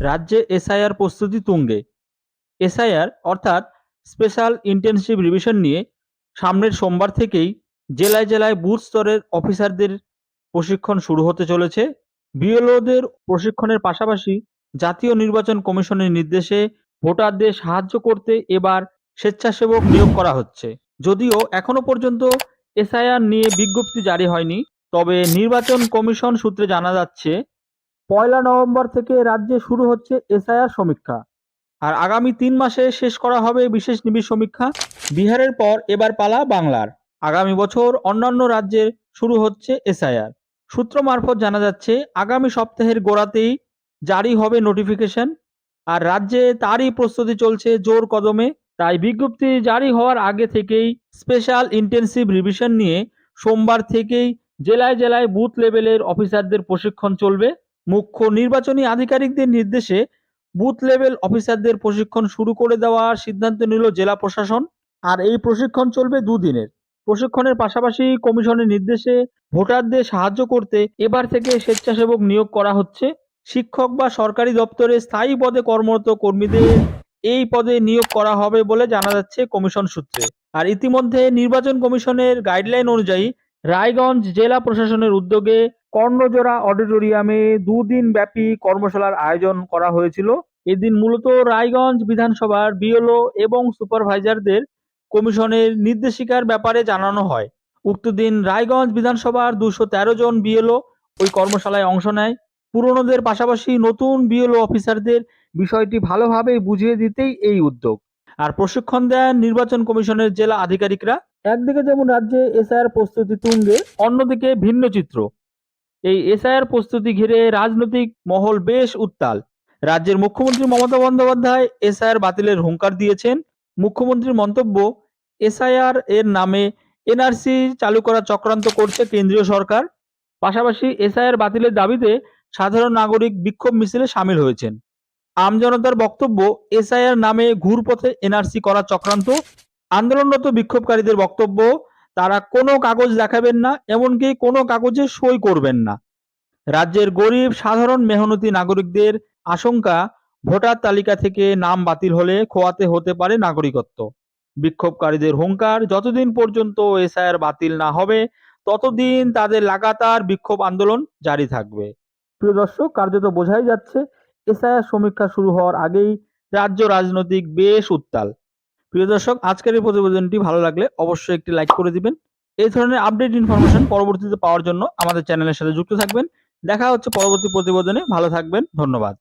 রাজ্যে এসআইআর প্রস্তুতি তুঙ্গে। এসআইআর, অর্থাৎ স্পেশাল ইন্টেনসিভ রিভিশন নিয়ে সামনের সোমবার থেকেই জেলায় জেলায় বুথ স্তরের অফিসারদের প্রশিক্ষণ শুরু হতে চলেছে। বিএলওদের প্রশিক্ষণের পাশাপাশি জাতীয় নির্বাচন কমিশনের নির্দেশে ভোটারদের সাহায্য করতে এবার স্বেচ্ছাসেবক নিয়োগ করা হচ্ছে। যদিও এখনও পর্যন্ত এসআইআর নিয়ে বিজ্ঞপ্তি জারি হয়নি, তবে নির্বাচন কমিশন সূত্রে জানা যাচ্ছে পয়লা নভেম্বর থেকে রাজ্যে শুরু হচ্ছে এসআইআর সমীক্ষা। আর আগামী তিন মাসে শেষ করা হবে বিশেষ নিবিড় সমীক্ষা। বিহারের পর এবার পালা বাংলার। আগামী বছর অন্যান্য রাজ্যের শুরু হচ্ছে এসআইআর। সূত্র মারফত জানা যাচ্ছে, আগামী সপ্তাহের গোড়াতেই জারি হবে নোটিফিকেশন। আর রাজ্যে তারই প্রস্তুতি চলছে জোর কদমে। তাই বিজ্ঞপ্তি জারি হওয়ার আগে থেকেই স্পেশাল ইন্টেনসিভ রিভিশন নিয়ে সোমবার থেকেই জেলায় জেলায় বুথ লেভেলের অফিসারদের প্রশিক্ষণ চলবে। মুখ্য নির্বাচনী আধিকারিকদের নির্দেশে বুথ লেভেল অফিসারদের প্রশিক্ষণ শুরু করে দেওয়ার সিদ্ধান্ত নিল জেলা প্রশাসন। আর এই প্রশিক্ষণ চলবে দুদিনের। প্রশিক্ষণের পাশাপাশি কমিশনের নির্দেশে ভোটারদের সাহায্য করতে এবার থেকে স্বেচ্ছাসেবক নিয়োগ করা হচ্ছে। শিক্ষক বা সরকারি দপ্তরে স্থায়ী পদে কর্মরত কর্মীদের এই পদে নিয়োগ করা হবে বলে জানা যাচ্ছে কমিশন সূত্রে। আর ইতিমধ্যে নির্বাচন কমিশনের গাইডলাইন অনুযায়ী রায়গঞ্জ জেলা প্রশাসনের উদ্যোগে কর্ণজোড়া অডিটোরিয়ামে দুদিন ব্যাপী কর্মশালার আয়োজন করা হয়েছিল। এদিন মূলত রায়গঞ্জ বিধানসভার বিএলও এবং সুপারভাইজারদের কমিশনের নির্দেশিকার ব্যাপারে জানানো হয়। উক্ত দিন রায়গঞ্জ বিধানসভার দুশো তেরো জন বিএলও ওই কর্মশালায় অংশ নেয়। পুরনোদের পাশাপাশি নতুন বিএলও অফিসারদের বিষয়টি ভালোভাবে বুঝিয়ে দিতেই এই উদ্যোগ। আর প্রশিক্ষণ দেন নির্বাচন কমিশনের জেলা আধিকারিকরা। একদিকে যেমন রাজ্যে এসআর প্রস্তুতি তুঙ্গে, অন্যদিকে ভিন্ন চিত্র। এই এসআইআর প্রস্তুতি ঘিরে রাজনৈতিক মহল বেশ উত্তাল। রাজ্যের মুখ্যমন্ত্রী মমতা বন্দ্যোপাধ্যায় এসআইআর বাতিলের হুঙ্কার দিয়েছেন। মুখ্যমন্ত্রীর মন্তব্য, এসআইআর এর নামে এনআরসি চালু করা চক্রান্ত করছে কেন্দ্রীয় সরকার। পাশাপাশি এসআইআর বাতিলের দাবিতে সাধারণ নাগরিক বিক্ষোভ মিছিলে সামিল হয়েছেন। আমজনতার বক্তব্য, এসআইআর নামে ঘুরপথে এনআরসি করা চক্রান্ত, আন্দোলনরত বিক্ষোভকারীদের বক্তব্য তারা কোনো কাগজ দেখাবেন না, এমনকি কোনো কাগজে সই করবেন না। রাজ্যের গরিব, সাধারণ, মেহনতি নাগরিকদের আশঙ্কা, ভোটার তালিকা থেকে নাম বাতিল হলে খোয়াতে হতে পারে নাগরিকত্ব। বিক্ষোভকারীদের হুঙ্কার, যতদিন পর্যন্ত এসআইআর বাতিল না হবে, ততদিন তাদের লাগাতার বিক্ষোভ আন্দোলন জারি থাকবে। প্রিয় দর্শক, কার্যত বোঝাই যাচ্ছে, এসআইআর সমীক্ষা শুরু হওয়ার আগেই রাজ্য রাজনৈতিক বেশ উত্তাল। প্রিয় দর্শক, আজকের এই প্রতিবেদনটি ভালো লাগলে অবশ্যই একটি লাইক করে দিবেন। এই ধরনের আপডেট ইনফরমেশন পরবর্তীতে পাওয়ার জন্য আমাদের চ্যানেলের সাথে যুক্ত থাকবেন। দেখা হচ্ছে পরবর্তী প্রতিবেদনে। ভালো থাকবেন। ধন্যবাদ।